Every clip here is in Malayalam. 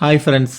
Hi friends.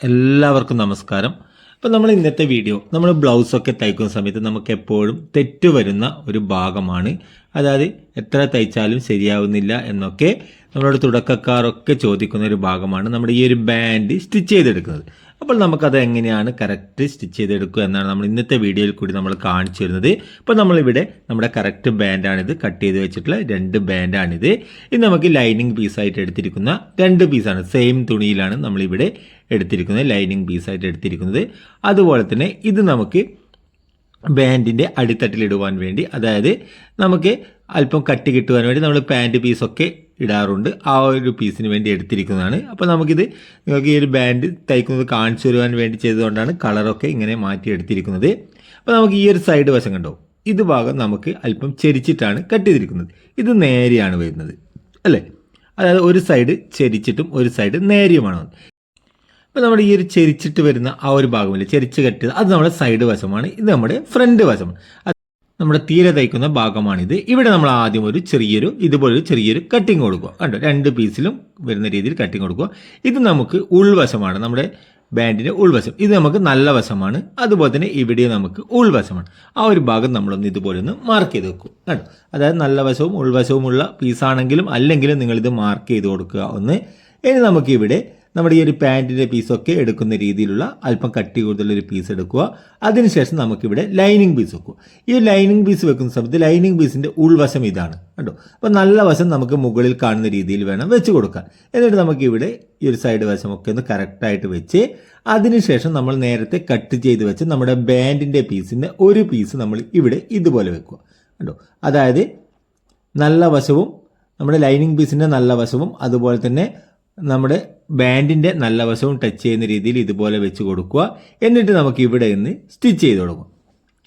എല്ലാവർക്കും നമസ്കാരം. അപ്പോൾ നമ്മൾ ഇന്നത്തെ വീഡിയോ നമ്മൾ ബ്ലൗസൊക്കെ തയ്ക്കുന്ന സമയത്ത് നമുക്ക് എപ്പോഴും തെറ്റ് വരുന്ന ഒരു ഭാഗമാണ്. അതായത് എത്ര തയ്ച്ചാലും ശരിയാവുന്നില്ല എന്നൊക്കെ നമ്മളോട് തുടക്കക്കാരൊക്കെ ചോദിക്കുന്ന ഒരു ഭാഗമാണ് നമ്മുടെ ഈ ഒരു ബാൻഡ് സ്റ്റിച്ച് ചെയ്തെടുക്കുന്നത്. അപ്പോൾ നമുക്കത് എങ്ങനെയാണ് കറക്റ്റ് സ്റ്റിച്ച് ചെയ്തെടുക്കുക എന്നാണ് നമ്മൾ ഇന്നത്തെ വീഡിയോയിൽ കൂടി നമ്മൾ കാണിച്ചു തരുന്നത്. ഇപ്പോൾ നമ്മളിവിടെ നമ്മുടെ കറക്റ്റ് ബാൻഡാണിത് കട്ട് ചെയ്ത് വെച്ചിട്ടുള്ള രണ്ട് ബാൻഡാണിത് ഇത് നമുക്ക് ലൈനിങ് പീസായിട്ട് എടുത്തിരിക്കുന്ന രണ്ട് പീസാണ് സെയിം തുണിയിലാണ് നമ്മളിവിടെ എടുത്തിരിക്കുന്നത്. ലൈനിങ് പീസായിട്ട് എടുത്തിരിക്കുന്നത്. അതുപോലെ തന്നെ ഇത് നമുക്ക് ബാൻഡിന്റെ അടിത്തട്ടിലിടുവാൻ വേണ്ടി അതായത് നമുക്ക് അല്പം കട്ടി കിട്ടുവാൻ വേണ്ടി നമ്മൾ പാന്റ് പീസൊക്കെ ഇടാറുണ്ട്. ആ ഒരു പീസിന് വേണ്ടി എടുത്തിരിക്കുന്നതാണ്. അപ്പോൾ നമുക്കിത് നിങ്ങൾക്ക് ഈ ഒരു ബാൻഡ് തയ്ക്കുന്നത് കാണിച്ചു തരുവാൻ വേണ്ടി ചെയ്തുകൊണ്ടാണ് കളറൊക്കെ ഇങ്ങനെ മാറ്റി എടുത്തിരിക്കുന്നത്. അപ്പോൾ നമുക്ക് ഈ ഒരു സൈഡ് വശം കണ്ടോ? ഇത് ഭാഗം നമുക്ക് അല്പം ചെരിച്ചിട്ടാണ് കട്ട് ചെയ്തിരിക്കുന്നത്. ഇത് നേരെയാണ് വരുന്നത്. അല്ലേ? അതായത് ഒരു സൈഡ് ചെരിച്ചിട്ടും ഒരു സൈഡ് നേരെയുമാണ്. അപ്പോൾ നമ്മുടെ ഈ ഒരു ചെരിച്ചിട്ട് വരുന്ന ആ ഒരു ഭാഗമില്ല? ചെരിച്ച് കെട്ടിയത്. അത് നമ്മുടെ സൈഡ് വശമാണ്. ഇത് നമ്മുടെ ഫ്രണ്ട് വശമാണ്. നമ്മുടെ തീരെ തയ്ക്കുന്ന ഭാഗമാണിത്. ഇവിടെ നമ്മൾ ആദ്യം ഒരു ചെറിയൊരു ഇതുപോലൊരു ചെറിയൊരു കട്ടിങ് കൊടുക്കുക. കണ്ടോ? രണ്ട് പീസിലും വരുന്ന രീതിയിൽ കട്ടിങ് കൊടുക്കുക. ഇത് നമുക്ക് ഉൾവശമാണ്. നമ്മുടെ ബാൻഡിന്റെ ഉൾവശം. ഇത് നമുക്ക് നല്ല വശമാണ്. അതുപോലെ തന്നെ ഇവിടെ നമുക്ക് ഉൾവശമാണ്. ആ ഒരു ഭാഗം നമ്മളൊന്ന് ഇതുപോലെ ഒന്ന് മാർക്ക് ചെയ്ത് വെക്കും. കണ്ടോ? അതായത് നല്ല വശവും ഉൾവശവുമുള്ള പീസാണെങ്കിലും അല്ലെങ്കിലും നിങ്ങളിത് മാർക്ക് ചെയ്ത് കൊടുക്കുക ഒന്ന്. ഇനി നമുക്കിവിടെ നമ്മുടെ ഈ ഒരു പാന്റിന്റെ പീസൊക്കെ എടുക്കുന്ന രീതിയിലുള്ള അല്പം കട്ടി കൂടുതലൊരു പീസ് എടുക്കുക. അതിനുശേഷം നമുക്കിവിടെ ലൈനിങ് പീസ് വെക്കുക. ഈ ലൈനിങ് പീസ് വെക്കുന്ന സമയത്ത് ലൈനിങ് പീസിന്റെ ഉൾവശം ഇതാണ്. കണ്ടോ? അപ്പോൾ നല്ല വശം നമുക്ക് മുകളിൽ കാണുന്ന രീതിയിൽ വേണം വെച്ച് കൊടുക്കാൻ. എന്നിട്ട് നമുക്കിവിടെ ഈ ഒരു സൈഡ് വശമൊക്കെ ഒന്ന് കറക്റ്റായിട്ട് വെച്ച് അതിനുശേഷം നമ്മൾ നേരത്തെ കട്ട് ചെയ്ത് വെച്ച് നമ്മുടെ ബാൻഡിന്റെ പീസിന്റെ ഒരു പീസ് നമ്മൾ ഇവിടെ ഇതുപോലെ വെക്കുക. കണ്ടോ? അതായത് നല്ല വശവും നമ്മുടെ ലൈനിങ് പീസിന്റെ നല്ല വശവും അതുപോലെ തന്നെ നമ്മുടെ ബാൻഡിന്റെ നല്ല വശവും ടച്ച് ചെയ്യുന്ന രീതിയിൽ ഇതുപോലെ വെച്ച് കൊടുക്കുക. എന്നിട്ട് നമുക്ക് ഇവിടെ നിന്ന് സ്റ്റിച്ച് ചെയ്ത് കൊടുക്കും.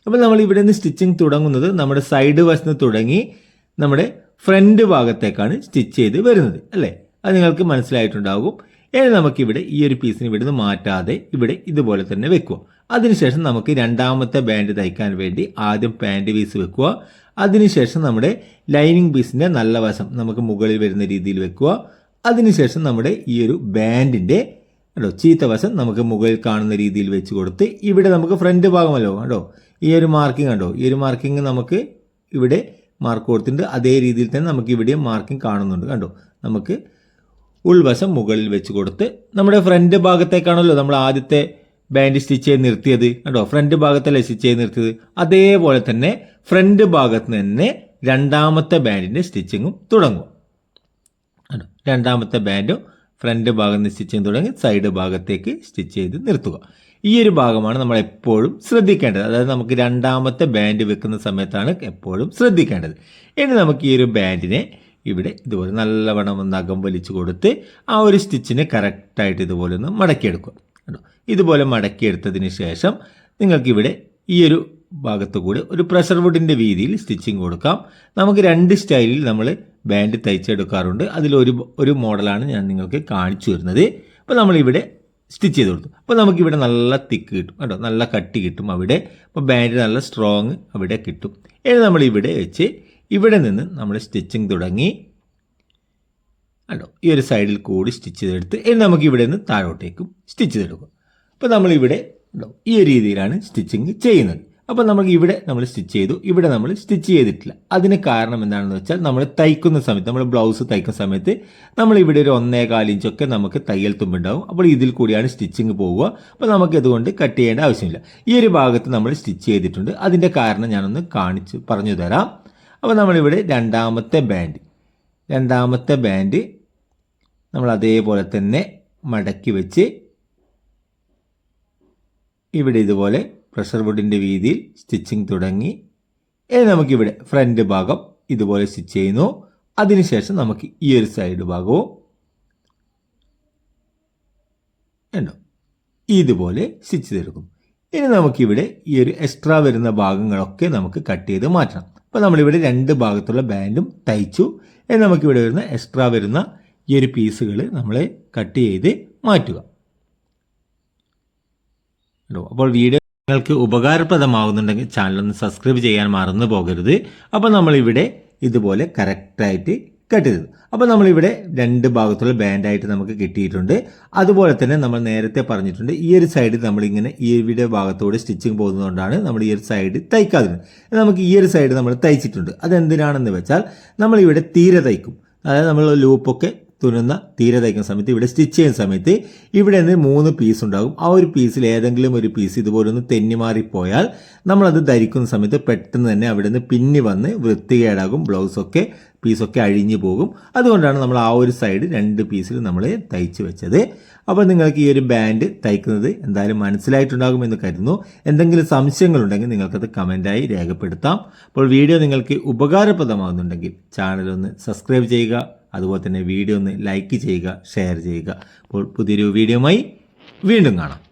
അപ്പോൾ നമ്മൾ ഇവിടെ നിന്ന് സ്റ്റിച്ചിങ് തുടങ്ങുന്നത് നമ്മുടെ സൈഡ് വശത്ത് തുടങ്ങി നമ്മുടെ ഫ്രണ്ട് ഭാഗത്തേക്കാണ് സ്റ്റിച്ച് ചെയ്ത് വരുന്നത്. അല്ലേ? അത് നിങ്ങൾക്ക് മനസ്സിലായിട്ടുണ്ടാകും. ഇനി നമുക്കിവിടെ ഈ ഒരു പീസിന് ഇവിടുന്ന് മാറ്റാതെ ഇവിടെ ഇതുപോലെ തന്നെ വെക്കുക. അതിനുശേഷം നമുക്ക് രണ്ടാമത്തെ ബാൻഡ് തയ്ക്കാൻ വേണ്ടി ആദ്യം പാന്റ് പീസ് വെക്കുക. അതിനുശേഷം നമ്മുടെ ലൈനിങ് പീസിന്റെ നല്ല വശം നമുക്ക് മുകളിൽ വരുന്ന രീതിയിൽ വെക്കുക. അതിനുശേഷം നമ്മുടെ ഈ ഒരു ബാൻഡിന്റെ കേട്ടോ ചീത്ത വശം നമുക്ക് മുകളിൽ കാണുന്ന രീതിയിൽ വെച്ച് കൊടുത്ത് ഇവിടെ നമുക്ക് ഫ്രണ്ട് ഭാഗമല്ലോ കേട്ടോ ഈ ഒരു മാർക്കിംഗ് കണ്ടോ? ഈ ഒരു മാർക്കിംഗ് നമുക്ക് ഇവിടെ മാർക്ക് കൊടുത്തിട്ടുണ്ട്. അതേ രീതിയിൽ തന്നെ നമുക്ക് ഇവിടെ മാർക്കിംഗ് കാണുന്നുണ്ട് കണ്ടോ? നമുക്ക് ഉൾവശം മുകളിൽ വെച്ച് കൊടുത്ത് നമ്മുടെ ഫ്രണ്ട് ഭാഗത്തേക്കാണല്ലോ നമ്മൾ ആദ്യത്തെ ബാൻഡ് സ്റ്റിച്ച് ചെയ്ത് നിർത്തിയത് കേട്ടോ ഫ്രണ്ട് ഭാഗത്തല്ലേ സ്റ്റിച്ച് ചെയ്ത് നിർത്തിയത്? അതേപോലെ തന്നെ ഫ്രണ്ട് ഭാഗത്ത് തന്നെ രണ്ടാമത്തെ ബാൻഡിന്റെ സ്റ്റിച്ചിങ്ങും തുടങ്ങും. രണ്ടാമത്തെ ബാൻഡ് ഫ്രണ്ട് ഭാഗം സ്റ്റിച്ച് ചെയ്ത് തുടങ്ങി സൈഡ് ഭാഗത്തേക്ക് സ്റ്റിച്ച് ചെയ്ത് നിർത്തുക. ഈ ഒരു ഭാഗമാണ് നമ്മൾ എപ്പോഴും ശ്രദ്ധിക്കേണ്ടത്. അതായത് നമുക്ക് രണ്ടാമത്തെ ബാൻഡ് വെക്കുന്ന സമയത്താണ് എപ്പോഴും ശ്രദ്ധിക്കേണ്ടത്. ഇനി നമുക്ക് ഈ ഒരു ബാൻഡിനെ ഇവിടെ ഇതുപോലെ നല്ലവണ്ണം ഒന്ന് അകം വലിച്ചു കൊടുത്ത് ആ ഒരു സ്റ്റിച്ചിനെ കറക്റ്റായിട്ട് ഇതുപോലെ ഒന്ന് മടക്കിയെടുക്കുക. കേട്ടോ ഇതുപോലെ മടക്കിയെടുത്തതിന് ശേഷം നിങ്ങൾക്കിവിടെ ഈ ഒരു ഭാഗത്ത് കൂടി ഒരു പ്രഷർ വുഡിന്റെ വീതിയിൽ സ്റ്റിച്ചിങ് കൊടുക്കാം. നമുക്ക് രണ്ട് സ്റ്റൈലിൽ നമ്മൾ ബാൻഡ് തയ്ച്ചെടുക്കാറുണ്ട്. അതിലൊരു ഒരു മോഡലാണ് ഞാൻ നിങ്ങൾക്ക് കാണിച്ചു തരുന്നത്. അപ്പോൾ നമ്മളിവിടെ സ്റ്റിച്ച് ചെയ്ത് കൊടുത്തു. അപ്പോൾ നമുക്കിവിടെ നല്ല തിക്ക് കിട്ടും കേട്ടോ. നല്ല കട്ടി കിട്ടും അവിടെ. അപ്പോൾ ബാൻഡ് നല്ല സ്ട്രോങ് അവിടെ കിട്ടും. ഇനി നമ്മളിവിടെ വെച്ച് ഇവിടെ നിന്ന് നമ്മൾ സ്റ്റിച്ചിങ് തുടങ്ങി. കേട്ടോ ഈ ഒരു സൈഡിൽ കൂടി സ്റ്റിച്ച് ചെയ്തെടുത്ത് ഇനി നമുക്ക് ഇവിടെ നിന്ന് താഴോട്ടേക്കും സ്റ്റിച്ച് ചെയ്തെടുക്കും. അപ്പോൾ നമ്മളിവിടെ ഈ രീതിയിലാണ് സ്റ്റിച്ചിങ് ചെയ്യുന്നത്. അപ്പോൾ നമുക്ക് ഇവിടെ നമ്മൾ സ്റ്റിച്ച് ചെയ്തു. ഇവിടെ നമ്മൾ സ്റ്റിച്ച് ചെയ്തിട്ടില്ല. അതിന് കാരണം എന്താണെന്ന് വെച്ചാൽ നമ്മൾ തയ്ക്കുന്ന സമയത്ത് നമ്മൾ ബ്ലൗസ് തയ്ക്കുന്ന സമയത്ത് നമ്മൾ ഇവിടെ ഒരു ഒന്നേകാൽ ഇഞ്ചൊക്കെ നമുക്ക് തയ്യൽ തുമ്പുണ്ടാവും. അപ്പോൾ ഇതിൽ കൂടിയാണ് സ്റ്റിച്ചിങ് പോവുക. അപ്പോൾ നമുക്ക് ഇതുകൊണ്ട് കട്ട് ചെയ്യേണ്ട ആവശ്യമില്ല. ഈ ഒരു ഭാഗത്ത് നമ്മൾ സ്റ്റിച്ച് ചെയ്തിട്ടുണ്ട്. അതിന്റെ കാരണം ഞാനൊന്ന് കാണിച്ച് പറഞ്ഞു തരാം. അപ്പോൾ നമ്മളിവിടെ രണ്ടാമത്തെ ബാൻഡ് രണ്ടാമത്തെ ബാൻഡ് നമ്മൾ അതേപോലെ തന്നെ മടക്കി വെച്ച് ഇവിടെ ഇതുപോലെ പ്രഷർ വുഡിന്റെ വീതിയിൽ സ്റ്റിച്ചിങ് തുടങ്ങി. ഇനി നമുക്കിവിടെ ഫ്രണ്ട് ഭാഗം ഇതുപോലെ സ്റ്റിച്ച് ചെയ്യുന്നു. അതിനുശേഷം നമുക്ക് ഈ ഒരു സൈഡ് ഭാഗവും ഉണ്ടോ ഇതുപോലെ സ്റ്റിച്ച് ചെയ്തെടുക്കും. ഇനി നമുക്കിവിടെ ഈ ഒരു എക്സ്ട്രാ വരുന്ന ഭാഗങ്ങളൊക്കെ നമുക്ക് കട്ട് ചെയ്ത് മാറ്റണം. അപ്പോൾ നമ്മളിവിടെ രണ്ട് ഭാഗത്തുള്ള ബാൻഡും തയ്ച്ചു. ഇനി നമുക്കിവിടെ വരുന്ന എക്സ്ട്രാ വരുന്ന ഈ ഒരു പീസുകൾ നമ്മൾ കട്ട് ചെയ്ത് മാറ്റുക. അപ്പോൾ വീഡിയോ നിങ്ങൾക്ക് ഉപകാരപ്രദമാകുന്നുണ്ടെങ്കിൽ ചാനൽ ഒന്ന് സബ്സ്ക്രൈബ് ചെയ്യാൻ മറന്നു പോകരുത്. അപ്പോൾ നമ്മളിവിടെ ഇതുപോലെ കറക്റ്റായിട്ട് കട്ട് ചെയ്തു അപ്പോൾ നമ്മളിവിടെ രണ്ട് ഭാഗത്തുള്ള ബാൻഡായിട്ട് നമുക്ക് കിട്ടിയിട്ടുണ്ട്. അതുപോലെ തന്നെ നമ്മൾ നേരത്തെ പറഞ്ഞിട്ടുണ്ട് ഈ ഒരു സൈഡ് നമ്മളിങ്ങനെ ഈ ഇവിടെ ഭാഗത്തോടെ സ്റ്റിച്ചിങ് പോകുന്നതുകൊണ്ടാണ് നമ്മൾ ഈ ഒരു സൈഡ് തയ്ക്കാതിരുന്നത്. നമുക്ക് ഈ ഒരു സൈഡ് നമ്മൾ തയ്ച്ചിട്ടുണ്ട്. അതെന്തിനാണെന്ന് വെച്ചാൽ നമ്മളിവിടെ തീരെ തയ്ക്കും. അതായത് നമ്മൾ ലൂപ്പൊക്കെ തുന്നുന്ന തീരെ തയ്ക്കുന്ന സമയത്ത് ഇവിടെ സ്റ്റിച്ച് ചെയ്യുന്ന സമയത്ത് ഇവിടെ നിന്ന് മൂന്ന് പീസ് ഉണ്ടാകും. ആ ഒരു പീസിൽ ഏതെങ്കിലും ഒരു പീസ് ഇതുപോലെ ഒന്ന് തെന്നി മാറിപ്പോയാൽ നമ്മളത് ധരിക്കുന്ന സമയത്ത് പെട്ടെന്ന് തന്നെ അവിടെ നിന്ന് പിന്നി വന്ന് വൃത്തികേടാകും ബ്ലൗസൊക്കെ പീസൊക്കെ അഴിഞ്ഞു പോകും. അതുകൊണ്ടാണ് നമ്മൾ ആ ഒരു സൈഡ് രണ്ട് പീസിൽ നമ്മൾ തയ്ച്ച് വെച്ചത്. അപ്പോൾ നിങ്ങൾക്ക് ഈ ഒരു ബാൻഡ് തയ്ക്കുന്നത് എന്തായാലും മനസ്സിലായിട്ടുണ്ടാകുമെന്ന് കരുതുന്നു. എന്തെങ്കിലും സംശയങ്ങളുണ്ടെങ്കിൽ നിങ്ങൾക്കത് കമന്റായി രേഖപ്പെടുത്താം. അപ്പോൾ വീഡിയോ നിങ്ങൾക്ക് ഉപകാരപ്രദമാകുന്നുണ്ടെങ്കിൽ ചാനലൊന്ന് സബ്സ്ക്രൈബ് ചെയ്യുക. അതുപോലെ തന്നെ വീഡിയോ ഒന്ന് ലൈക്ക് ചെയ്യുക ഷെയർ ചെയ്യുക. അപ്പോൾ പുതിയൊരു വീഡിയോയുമായി വീണ്ടും കാണാം.